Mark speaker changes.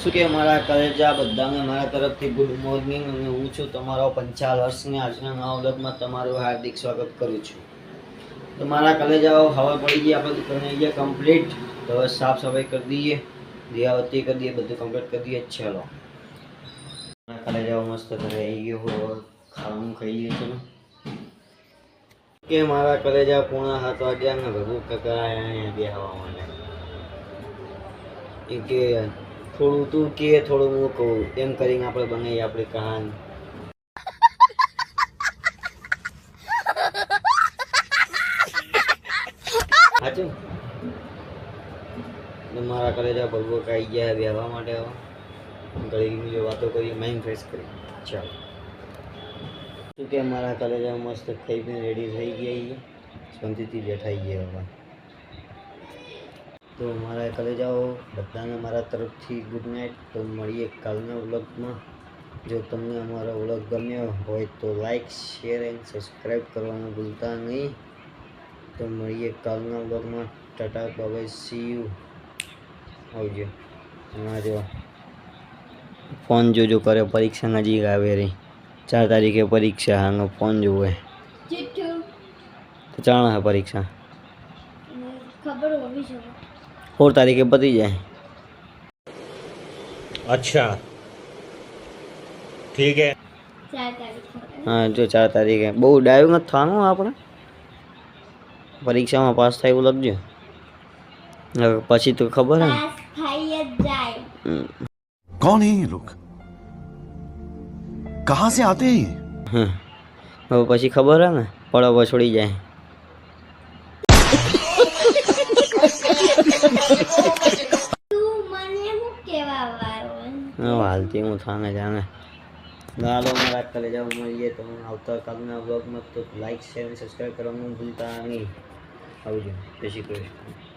Speaker 1: શું કે મારા કલેજા બધાને મારા તરફથી ગુડ મોર્નિંગ અને હું છું તમારો પંચાલ હર્ષને આજના નવા તમારું હાર્દિક સ્વાગત કરું છું. તો મારા કલેજાઓ હવા પડી ગઈ, આપણે દુકાને ગયા કમ્પ્લીટ તો હવે સાફ સફાઈ કરી દઈએ દિયાવતી કરી દઈએ, બધું કમ્પ્લીટ કરી દઈએ. ચલો. મારા કલેજાઓ મસ્ત ઘરે આવી ગયો હોય ખાવાનું ખાઈ ગયું ચલો. કે મારા કલેજા પૂર્ણ સાત વાગ્યા ને ભગવું કકરાયા બે હવા માટે કે થોડું તું કે, થોડું હું કહું. એમ કરીને આપણે બનાવીએ આપણી કહાની. સાચું? મારા કલેજા ભગવો કાઈ ગયા બેહવા માટે ઘડી જો વાતો કરી માઇન્ડ ફ્રેશ કરી ચાલો. તું કે મારા કલેજા મસ્ત ખાઈ પીને રેડી થઈ ગયા શાંતિથી બેઠાઈ ગયા હવે તો મારા કલેજાઓ બધાને મારા તરફથી ગુડ નાઇટ તો મળીએ કાલના વ્લોગમાં. જો તમને અમારો વ્લોગ ગમ્યો હોય તો લાઇક શેર એન્ડ સબસ્ક્રાઈબ કરવાનું ભૂલતા નહીં. તો મળીએ કાલના વ્લોગમાં. ટાટા બાબાઈ સી યુ આવજો. હમણાં જો ફોન જોજો કરે પરીક્ષા નજીક આવે રહી. ચાર તારીખે પરીક્ષા આનો ફોન જોવે તો ચાણ હે પરીક્ષા?
Speaker 2: ખબર હોવી શકે
Speaker 1: સોળ તારીખે પતી જાય
Speaker 3: अच्छा ठीक है
Speaker 2: ચાર તારીખ
Speaker 1: હા જો ચાર તારીખે બહુ ડાયું નથી થવાનું આપણે પરીક્ષામાં પાસ થાય એવું લખજો હવે પછી તો ખબર હે ને
Speaker 2: પાસ થઈ જ જાય
Speaker 1: હમ.
Speaker 4: कौन है ये लोग कहां से आते हैं ये
Speaker 1: હમ. હવે પછી ખબર હે ને પડવા છોડી જાય હાલતી હું થાને જાણે ગાલો મારા કરે જાવ મળીએ તો આવતાકાલના વ્લોગમાં તો લાઈક શેર અને સબસ્ક્રાઈબ કરવાનું ભૂલતા નહીં. આવજો. જય શ્રી કૃષ્ણ.